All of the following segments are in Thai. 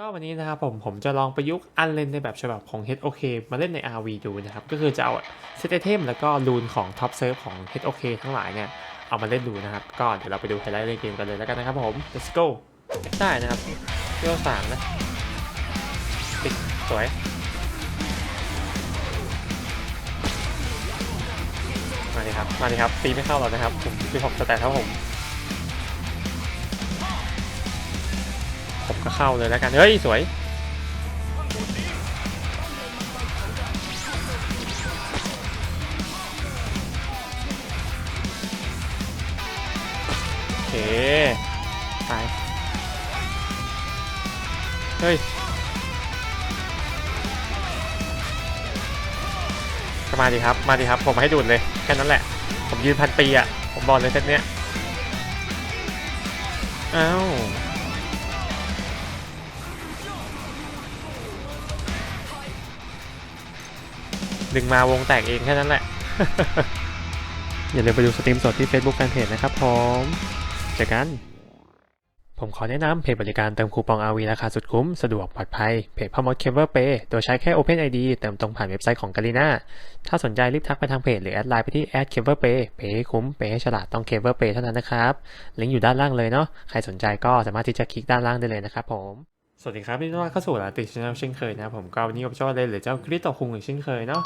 ก็วันนี้นะครับผมผมจะลองประยุกต์อันเลนในแบบฉบับของ HOK มาเล่นใน RV ดูนะครับ ก็คือจะเอาเซตไอเทมแล้วก็รูนของท็อปเซิร์ฟของ HOK ทั้งหลายเนี่ย เอามาเล่นดูนะครับก็เดี๋ยวเราไปดูไฮไลท์ในเกมกันเลยแล้วกันนะครับผม let's go ได้นะครับเที่ยวสามนะติดสวยมาดิครับมาดิครับตีไม่เข้าหรอกนะครับผมที่ผมสแตทเท่าผม ผมก็เข้าเลยแล้วกัน เฮ้ย สวย โอเค ตาย เฮ้ยก็มาดิครับ มาดิครับ ผมให้ดูดเลย แค่นั้นแหละ ผมยืนพันปีอะ ผมบอกเลยเซตเนี้ย อ้าว ดึงมาวงแตกเองแค่นั้นแหละ อย่าลืมไปดูสตรีมสดที่ Facebook Fanpage นะครับผมเจอกันผมขอแนะนำเพจบริการเติมคูปอง RV ราคาสุดคุ้ม สะดวกปลอดภัย เพจพ่อมดเคเบิลเปโดยใช้แค่ OpenID เติมตรงผ่านเว็บไซต์ของ g a l i n a ถ้าสนใจรีบทักไปทางเพจหรือแอดไลน์ไปที่แอดเคเบิลเปเพย์ให้คุ้มเปย์ให้ฉลาดต้องเคเบิลเปเท่านั้นนะครับ ลิงก์อยู่ด้านล่างเลยเนาะใครสนใจก็สามารถที่จะคลิกด้านล่างได้เลยนะครับผม สวัสดีครับนี่ต้อนรับเข้าสู่ลาติชแนลเช่นเคยนะครับผมก็วันนี้กับเจ้าเลนหรือเจ้าคริสโตคุงอีกเช่นเคยเนาะ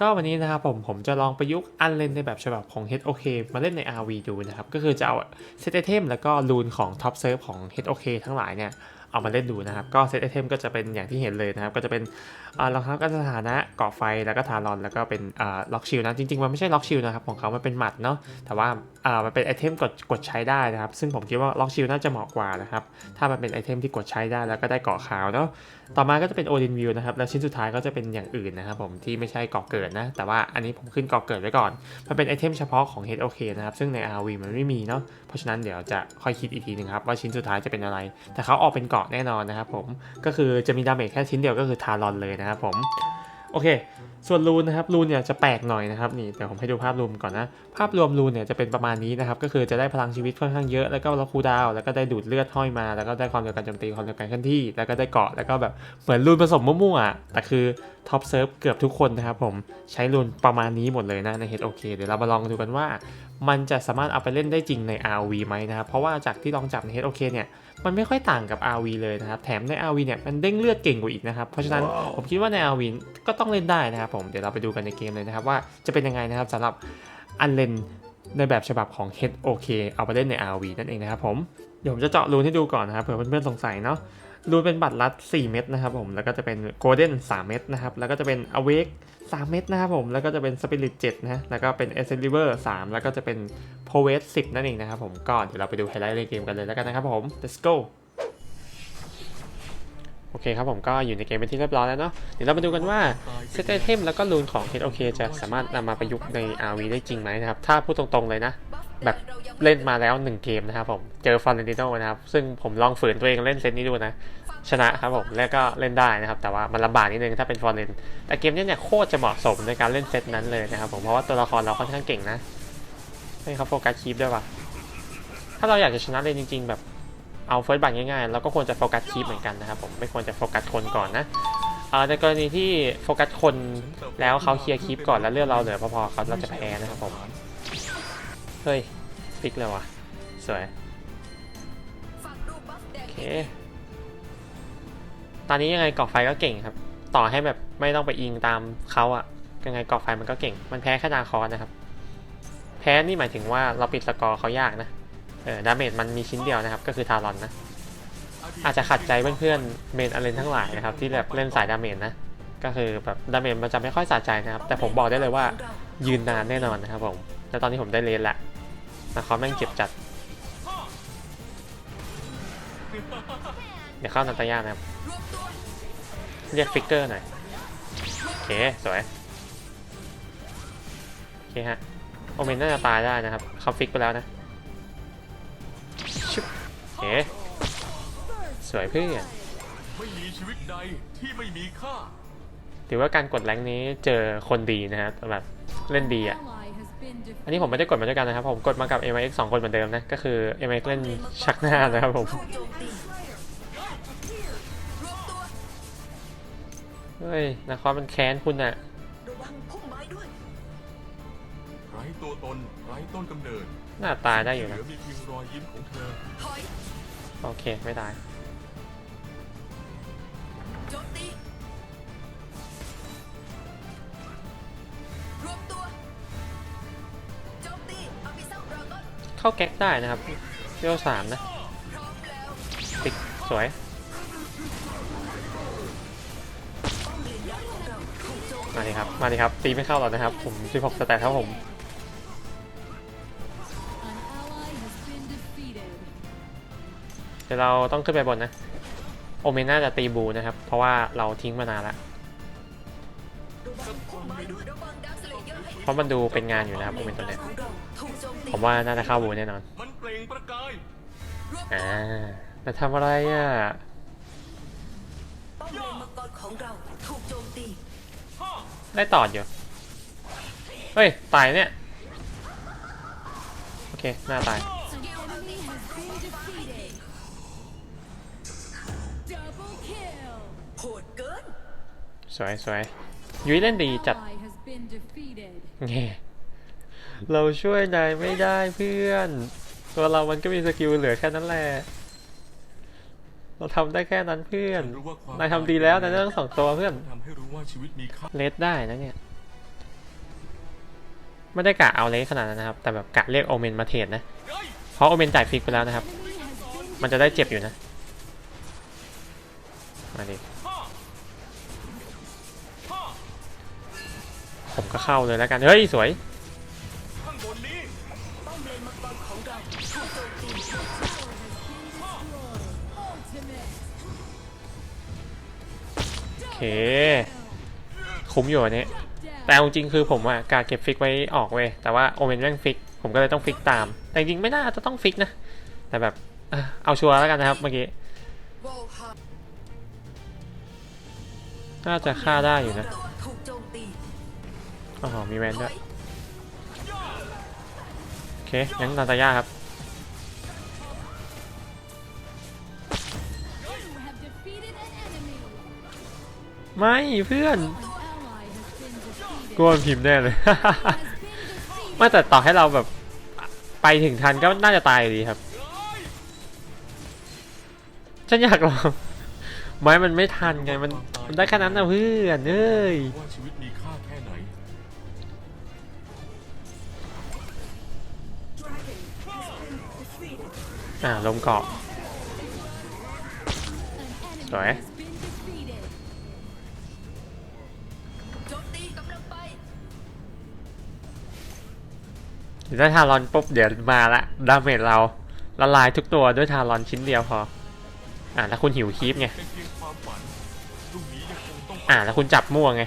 ก็วันนี้นะครับผมผมจะลองประยุกต์อันเลนในแบบฉบับของ HOK มาเล่นใน RV ดูนะครับ ก็คือจะเอาเซตไอเทมแล้วก็ลูนของท็อปเซิร์ฟของ HOK ทั้งหลายเนี่ย เอามาเล่นดูนะครับ ก็เซตไอเทมก็จะเป็นอย่างที่เห็นเลยนะครับ ก็จะเป็นรองเท้ากันสถานะเกาะไฟแล้วก็ทารอนแล้วก็เป็นล็อกชิลนะ จริงๆ มันไม่ใช่ล็อกชิลนะครับของเขามันเป็นหมัดเนาะแต่ว่ามันเป็นไอเทมกดกดใช้ได้นะครับ ซึ่งผมคิดว่าล็อกชิลน่าจะเหมาะกว่านะครับถ้ามันเป็นไอเทมที่กดใช้ได้แล้วก็ได้เกาะขาวเนาะต่อมาก็จะเป็นโอดินวิวนะครับแล้วชิ้นสุดท้ายก็จะเป็นอย่างอื่นนะครับผมที่ไม่ใช่เกาะเกิดนะแต่ว่าอันนี้ผมขึ้นเกาะเกิดไว้ก่อน มันเป็นไอเทมเฉพาะของ HOK นะครับซึ่งใน RV มันไม่มีเนาะเพราะฉะนั้นเดี๋ยวจะค่อยคิดอีกทีนึงครับว่าชิ้นสุดท้ายจะเป็นอะไร แต่เขาออกเป็นเกาะแน่นอนนะครับผมก็คือจะมีดาเมจแค่ชิ้นเดียวก็คือทารอนเลยนะครับผมโอเค ส่วนรูนนะครับรูนเนี่ยจะแปลกหน่อยนะครับนี่เดี๋ยวผมให้ดูภาพรวมก่อนนะภาพรวมรูนเนี่ยจะเป็นประมาณนี้นะครับก็คือจะได้พลังชีวิตค่อนข้างเยอะแล้วก็ล็อกคูดาวแล้วก็ได้ดูดเลือดห้อยมาแล้วก็ได้ความเร็วการโจมตีความเร็วการเคลื่อนที่แล้วก็ได้เกาะแล้วก็แบบเหมือนรูนผสมมั่วๆอะแต่คือท็อปเซิร์ฟเกือบทุกคนนะครับผมใช้รูนประมาณนี้หมดเลยนะใน HOK เดี๋ยวเรามาลองดูกันว่า มันจะสามารถเอาไปเล่นได้จริงใน RV ไหมนะครับ เพราะว่าจากที่ลองจับใน HOK เนี่ย มันไม่ค่อยต่างกับ RV เลยนะครับ แถมใน RV เนี่ย มันเด้งเลือดเก่งกว่าอีกนะครับ เพราะฉะนั้นผมคิดว่าใน RV ก็ต้องเล่นได้นะครับผม เดี๋ยวเราไปดูกันในเกมเลยนะครับ ว่าจะเป็นยังไงนะครับสำหรับอันเลนในแบบฉบับของ HOK เอาไปเล่นใน RV นั่นเองนะครับผม เดี๋ยวผมจะเจาะรูนให้ดูก่อนนะครับเผื่อเพื่อนๆสงสัยเนาะรูนเป็นบัตรลัด 4 เม็ดนะครับผม แล้วก็จะเป็น Golden 3เม็ดนะครับ แล้วก็จะเป็น Awake 3 เม็ดนะครับผม แล้วก็จะเป็น Spirit 7นะ แล้วก็เป็น e s c e l i v e r 3แล้วก็จะเป็น p o w e t 10 นั่นเองนะครับผม ก็เดี๋ยวเราไปดูไฮไลท์ในเกมกันเลยแล้วกันนะครับผม let's go โอเคครับผมก็อยู่ในเกมเป็นที่เรียบร้อยแล้วเนาะเดี๋ยวเรามาดูกันว่าเซตไอเทมแล้วก็รูนของ HOK จะสามารถนำมาประยุกต์ใน RV ได้จริงไหมนะครับ ถ้าพูดตรงๆเลยนะ แบบเล่นมาแล้ว 1 เกมนะครับผม เจอฟอร์เรนติโนนะครับ ซึ่งผมลองฝืนตัวเองเล่นเซตนี้ดูนะ ชนะครับผมแล้วก็เล่นได้นะครับ แต่ว่ามันลำบากนิดนึงถ้าเป็นฟอร์เรนแต่เกมนี้เนี่ยโคตรจะเหมาะสมในการเล่นเซตนั้นเลยนะครับผมเพราะว่าตัวละครเราค่อนข้างเก่งนะให้เขาโฟกัสคีปด้วยว่ะถ้าเราอยากจะชนะเลยจริง ๆ แบบเอาเฟิร์สบัตง่ายๆเราก็ควรจะโฟกัสคีปเหมือนกันนะครับผมไม่ควรจะโฟกัสคนก่อนนะในกรณีที่โฟกัสคนแล้วเขาเคลียร์คีปก่อนแล้วเลือดเราเหลือพอๆเขาเราจะแพ้นะครับผมเฮ้ยฟิกเลยว่ะสวยโอเค อนนี้ยังไงเกาะไฟก็เก่งครับ ต่อให้แบบไม่ต้องไปอิงตามเขาอะยังไงเกาะไฟมันก็เก่ง มันแพ้แค่นาคอสนะครับ แพ้นี่หมายถึงว่าเราปิดสกอร์เขายากนะ เออดาเมจมันมีชิ้นเดียวนะครับ ก็คือทารอนนะ อาจจะขัดใจเพื่อนๆเมนอเลนทั้งหลายนะครับ ที่แบบเล่นสายดาเมจนะ ก็คือแบบดาเมจมันจะไม่ค่อยสะใจนะครับ แต่ผมบอกได้เลยว่ายืนนานแน่นอนนะครับผม แล้วตอนนี้ผมได้เลนละนาคอสแม่งเจ็บจัด เดี๋ยวเข้านันตยานะครับ เรียกฟิกเกอร์หน่อยโอเคสวยโอเคฮะโอเมนน่าจะตายได้นะครับเขาฟิกไปแล้วนะชุบโอเคสวยเพื่อนไม่มีชีวิตใดที่ไม่มีค่าถือว่าการกดแรงค์นี้เจอคนดีนะฮะแบบเล่นดีอะอันนี้ผมไม่ได้กดมาด้วยกันนะครับ ผมกดมากับ m i x สองคนเหมือนเดิมนะ ก็คือ m i x เล่นชักหน้านะครับผม เฮ้ยนาคอสมันแค้นคุณอะระวังพุ่มไม้ด้วย ไร้ตัวตนไร้ต้นกำเนิดหน้าตายได้อยู่เหนะลือมีเพียงรอยยิ้มของเธอ ถอย โอเคไม่ตายโจมตี รวมตัว โจมตีอาบิซัมดราก้อนเข้าแก๊กได้นะครับเรียวสามนะพร้อมแล้ว ติ๊กสวย โจมาดิครับ มาดิครับ ตีไม่เข้าหรอกนะครับ ผม 16 สแตทครับผมเดี๋ยวเราต้องขึ้นไปบนนะ โอเมนน่าจะตีบูนะครับ เพราะว่าเราทิ้งมานานแล้วระเพราะมันดูเป็นงานอยู่นะครับโอเมนตัวเนี้ยผมว่าน่าจะเข้าบูแน่นอนอ่าแต่ทำอะไรอะ ได้ตอดอยู่ เฮ้ย ตายเนี่ย โอเค หน้าตาย An enemy has been defeated. Double kill. โหดเกินสวยสวยยุ้ยเล่นดีจัด Ally has been defeated. แง่เราช่วยนายไม่ได้เพื่อน ตัวเรามันก็มีสกิลเหลือแค่นั้นแหละ เราทำได้แค่นั้นเพื่อนรู้ว่าความนายทำดีแล้วนายได้ทั้งสองตัวเพื่อนทำให้รู้ว่าชีวิตมีค่าเลสได้นะเนี่ย ไม่ได้กะเอาเลสขนาดนั้นนะครับ แต่แบบกะเรียกโอเมนมาเทรดนะเฮ้ยเพราะโอเมนจ่ายฟิกไปแล้วนะครับ Enemy has been มันจะได้เจ็บอยู่นะ มาดิฮ่าฮ่าผมก็เข้าเลยแล้วกัน เฮ้ย สวย คคุ้มอยู่อันนี้ แต่จริงคือผมอะกาเก็บฟิกไว้ออกเว้ย แต่ว่าโอเมนแม่งฟิก ผมก็เลยต้องฟิกตาม แต่จริงไม่น่าจะต้องฟิกนะ แต่แบบเอาชัวร์แล้วกันนะครับเมื่อกี้ น่าจะฆ่าได้อยู่นะถูกโจมตีอ๋อ มีแวนด้วยยโอเค งั้นนาตาย่าครับ ไม่เพื่อนกลัวนพิมพ์แน่เลย ไม่แต่ต่อให้เราแบบไปถึงทันก็น่าจะตายดีครับ ฉันอยากลองไม้มันไม่ทันไงมันมันได้แค่นั้นนะเพื่อนเอ้ยว่าชีวิตมีค่าแค่ไหนอ่าลมเกาะ An enemy Sorry. ถ้าทารอนปุ๊บเดี๋ยวมาละดาเมจเราละลายทุกตัวด้วยทารอนชิ้นเดียวพอ อ่าแล้วคุณหิวคีปไงอ่าแล้วคุณจับมั่วไง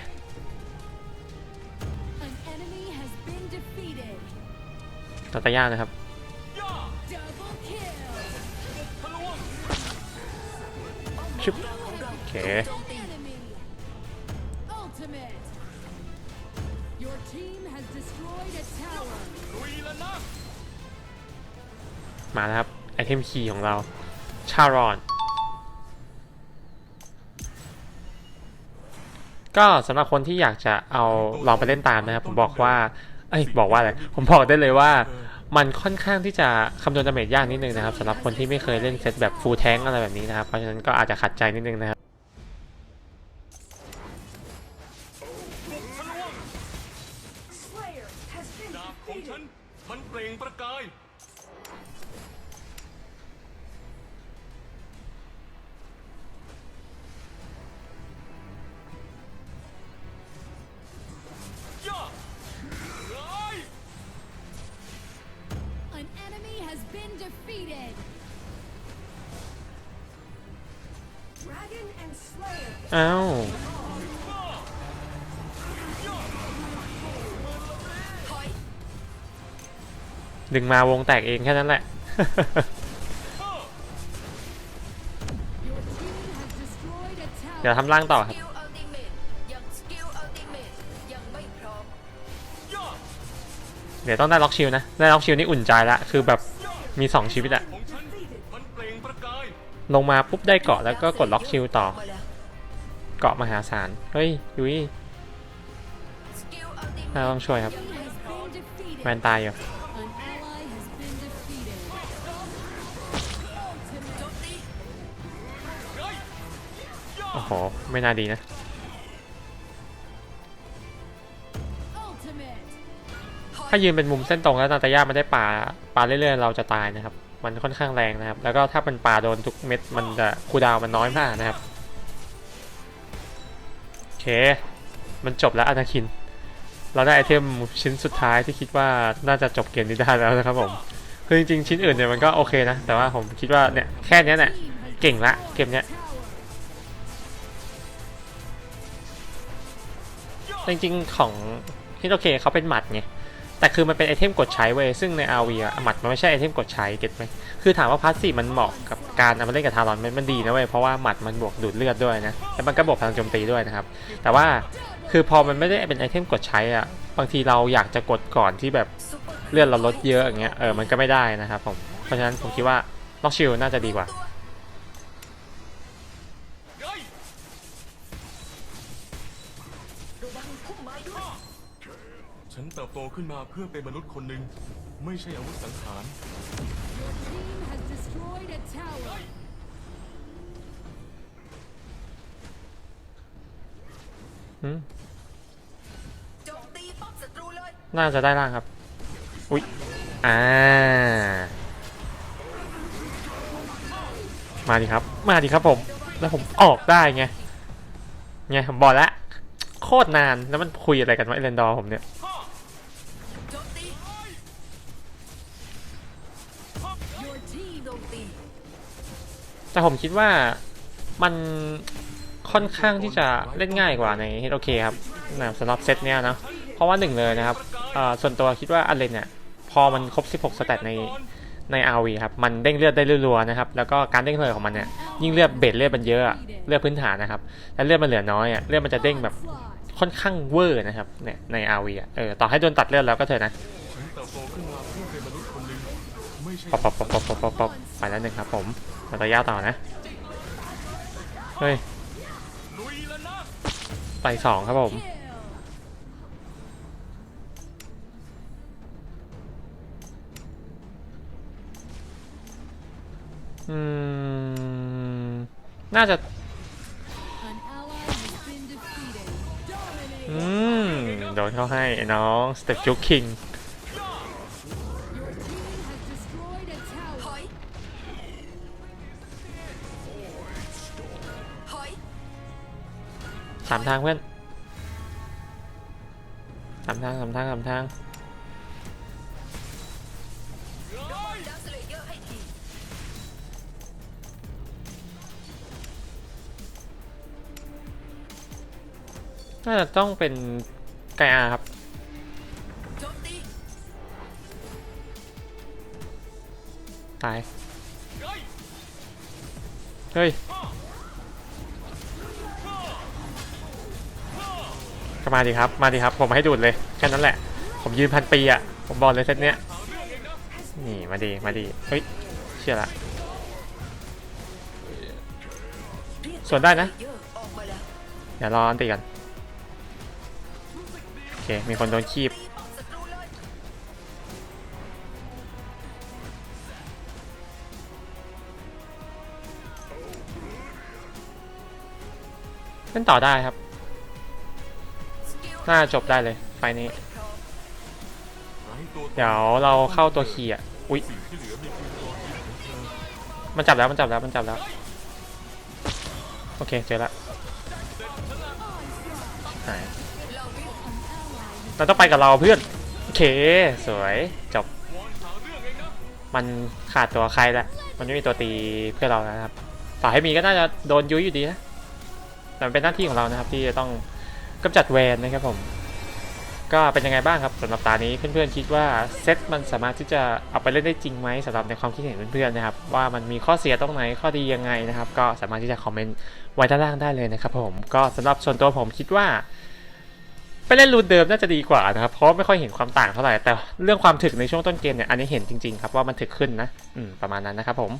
An enemy has been defeated. นาตายานะครับชุบของเราโอเค team has destroyed a tower. ลุยแล้วนะมาแล้วครับ ไอเทมคีย์ของเรา ชารอน ก็สำหรับคนที่อยากจะเอาลองไปเล่นตามนะครับ ผมบอกว่า เอ้ย บอกว่าอะไร ผมบอกได้เลยว่า มันค่อนข้างที่จะคำนวณดาเมจยากนิดนึงนะครับสำหรับคนที่ไม่เคยเล่นเซตแบบฟูลแท้งอะไรแบบนี้นะครับ เพราะฉะนั้นก็อาจจะขัดใจนิดนึงนะครับ ดาบของฉัน มันเปล่งประกาย ย่าเฮ้ย An enemy has been defeated. Dragon and Slayer อ้าว ถ ดึงมาวงแตกเองแค่นั้นแหละ Your team has destroyed a tower. เดี๋ยวทำล่างต่อสครับกิลอัลติเมทยังสกิลอัลติเมทยังไม่พร้อมย่าเดี๋ยวต้องได้ล็อกชิลนะ ได้ล็อกชิลนี่อุ่นใจละคือแบบมี 2 ชีวิตอะของฉันมันเปล่งประกายลงมาปุ๊บได้เกาะแล้วก็กดล็อกชิลต่อมาแล้วเกาะมหาศาล เฮ้ยยุ้ยสกิลอัลติเมน่าต้องช่วยครับ Enemy has been defeated. แวนตายอยู่ โอ้โห ไม่น่าดีนะ Ultimate. ถอยถ้ายืนเป็นมุมเส้นตรงแล้วนาตาย่ามันได้ปาปาเรื่อยๆเราจะตายนะครับ มันค่อนข้างแรงนะครับ แล้วก็ถ้ามันปาโดนทุกเม็ดมันจะคูลดาวน์มันน้อยมากนะครับ โอเค มันจบแล้วอนาคิน เราได้ไอเทมชิ้นสุดท้ายที่คิดว่าน่าจะจบเกมนี้ได้แล้วนะครับผมคือจริงๆชิ้นอื่นเนี่ยมันก็โอเคนะ แต่ว่าผมคิดว่าเนี่ยแค่เนี้ยเนี่ย Team has เก่งละ destroyed เกมเนี้ย จริงๆของฮิโตเคเขาเป็นหมัดไงแต่คือมันเป็นไอเทมกดใช้เว้ยซึ่งใน RV อะหมัดมันไม่ใช่ไอเทมกดใช้เก็ตไหมคือถามว่าพาสซีมันเหมาะกับการเอามาเล่นกับทารอนมันมันดีนะเว้ยเพราะว่าหมัดมันบวกดูดเลือดด้วยนะแล้วมันก็บวกพลังโจมตีด้วยนะครับแต่ว่าคือพอมันไม่ได้เป็นไอเทมกดใช้อะบางทีเราอยากจะกดก่อนที่แบบเลือดเราลดเยอะอย่างเงี้ยเออมันก็ไม่ได้นะครับผมเพราะฉะนั้นผมคิดว่าล็อกชิลน่าจะดีกว่า ฉันเติบโตขึ้นมาเพื่อเป็นมนุษย์คนหนึ่งไม่ใช่อาวุธสังหาร Your team has destroyed a tower. อืมโจมตีป้อมศัตรูเลย น่าจะได้ล่างครับ อุ๊ย อ่า มาดิครับ มาดิครับผม แล้วผมออกได้ไง ไงผมบอกแล้ว โคตรนาน แล้วมันคุยอะไรกันวะไอเรนดอร์ผมเนี่ย แต่ผมคิดว่ามันค่อนข้างที่จะเล่นง่ายกว่าใน h โอเคครับนะสำหรับเซตเนี้ยนะเพราะว่าหนึ่งเลยนะครับส่วนตัวคิดว่าอันเลนเนี่ยพอมันครบ 16 สเตตในใน RV ครับ มันเด้งเลือดได้รัวๆนะครับ แล้วก็การเด้งเลือดของมันเนี่ย ยิ่งเลือดเบสเลือดมันเยอะ เลือดพื้นฐานนะครับ แล้วเลือดมันเหลือน้อยอะเลือดมันจะเด้งแบบค่อนข้างเวอร์นะครับ เนี่ยใน RV อะเออ ต่อให้โดนตัดเลือดแล้วก็เถอะนะ โตขึ้นมาเพื่อเป็นมนุษย์คนหนึ่งไม่ใช่ป๊อปป๊อปป๊อปป๊อปป๊อปป๊อปป๊อปไปแล้วหนึ่งครับผมนาตาย่าต่อนะ เฮ้ย ลุยแล้วนะไปสองครับผม Kill. อืม น่าจะ An ally has been defeated. Dominating. อืม โดนเขาให้ไอ้น้องสเต็ปจุกคิง สามทางเพื่อนสามทางสามทางสามทางน่าจะต้องเป็นไกอาครับตาย เฮ้ย ก็มาดิครับ มาดิครับ ผมให้ดูดเลย แค่นั้นแหละ ผมยืนพันปีอะ ผมบอกเลยเซตเนี้ย นี่มาดี มาดี เฮ้ย เชื่อละส่วนได้นะเยอะออกมาแล้วเดี๋ยวรออันติกัน โอเค มีคนโดนคีบตีป้อมศัตรูเล่นต่อได้ครับ น่าจบได้เลยไฟล์นี้ไม่พร้อมไร้ตัวตนเดี๋ยวเราเข้าตัวคีย์อะอุ๊ยมันจับแล้วมันจับแล้วมันจับแล้ว โอเคเจอละหายเราวิวเราต้องไปกับเราเพื่อน โอเค สวยจบ มันขาดตัวใครละมันไม่มีตัวตีเพื่อเรานะครับต่อให้มีก็น่าจะโดนยุ้ยอยู่ดีนะแต่เป็นหน้าที่ของเรานะครับ ที่จะต้อง กำจัดแวนนะครับผม ก็เป็นยังไงบ้างครับสำหรับตานี้เพื่อนๆคิดว่าเซตมันสามารถที่จะเอาไปเล่นได้จริงไหมสำหรับในความคิดเห็นเพื่อนๆนะครับ ว่ามันมีข้อเสียตรงไหนข้อดียังไงนะครับ ก็สามารถที่จะคอมเมนต์ไว้ด้านล่างได้เลยนะครับผมก็สำหรับส่วนตัวผมคิดว่าไปเล่นรูนเดิมน่าจะดีกว่านะครับ เพราะไม่ค่อยเห็นความต่างเท่าไหร่ แต่เรื่องความถึกในช่วงต้นเกมเนี่ย อันนี้เห็นจริงๆครับว่ามันถึกขึ้นนะ อืม ประมาณนั้นนะครับผม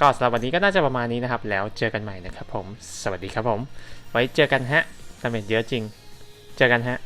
ก็สำหรับวันนี้ก็น่าจะประมาณนี้นะครับ แล้วเจอกันใหม่นะครับผม สวัสดีครับผม ไว้เจอกันฮะดาเมจเยอะจริง เจอกันฮะ